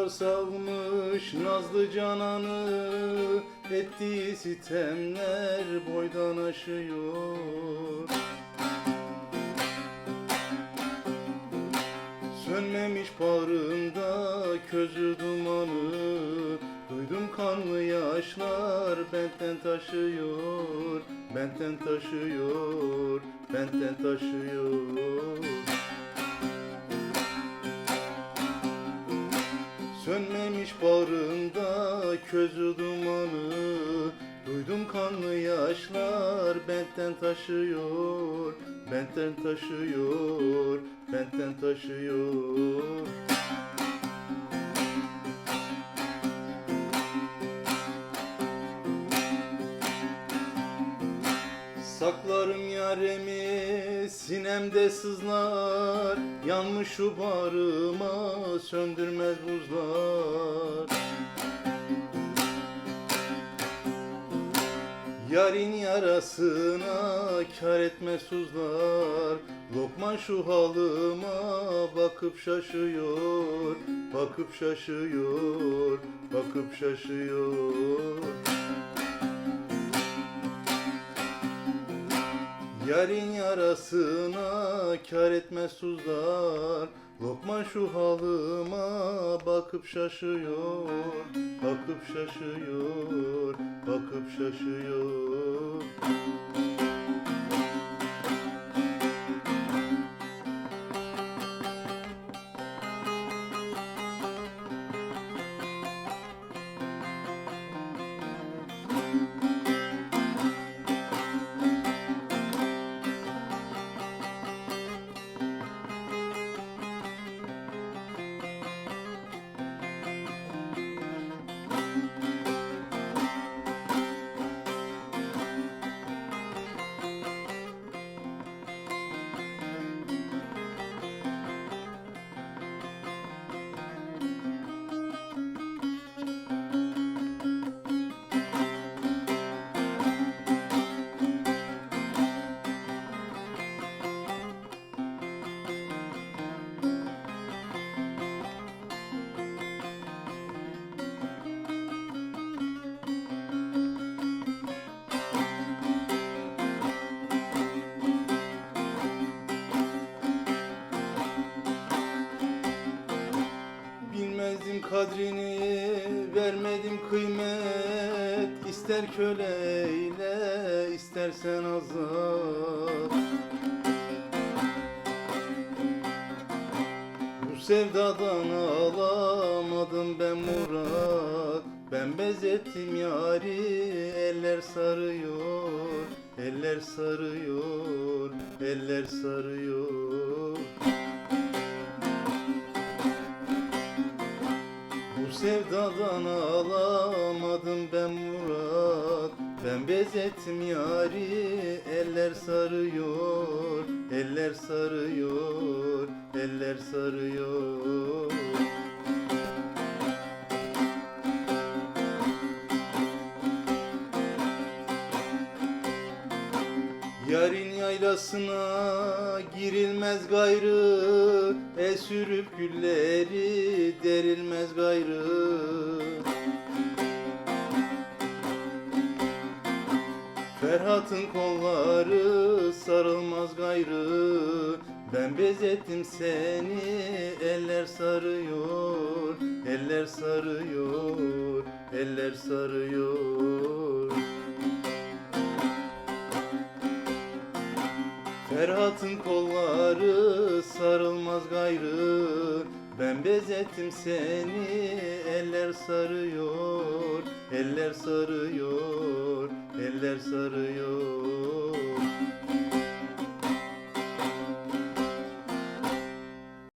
Rüzgar savmış nazlı cananı Ettiği sitemler boydan aşıyor. Sönmemiş bağrında közü dumanı Duydum kanlı yaşlar benden taşıyor Benden taşıyor, benden taşıyor közü dumanı Duydum kanlı yaşlar benden taşıyor Benden taşıyor, benden taşıyor. Saklarım yaremi sinemde sızlar Yanmış şu bağrıma söndürmez buzlar Yarın yarasına kar etmez suzlar. Lokman şu halıma bakıp şaşıyor Bakıp şaşıyor, bakıp şaşıyor. Yarın yarasına kar etmez tuzlar Lokman şu halıma bakıp şaşıyor Bakıp şaşıyor, bakıp şaşıyor kadrini, vermedim kıymet. İster köleyle, istersen azat. Bu sevdadan alamadım ben murat. Ben bezettim yari, eller sarıyor Eller sarıyor, eller sarıyor sevdadan alamadım ben murat. Ben bezettim yari eller sarıyor Eller sarıyor, eller sarıyor Yarın yaylasına girilmez gayrı El sürüp gülleri derilmez gayrı. Ferhat'ın kolları sarılmaz gayrı Ben bezettim seni eller sarıyor Eller sarıyor, eller sarıyor Ferhat'ın kolları sarılmaz gayrı. Ben bezettim seni eller sarıyor Eller sarıyor, eller sarıyor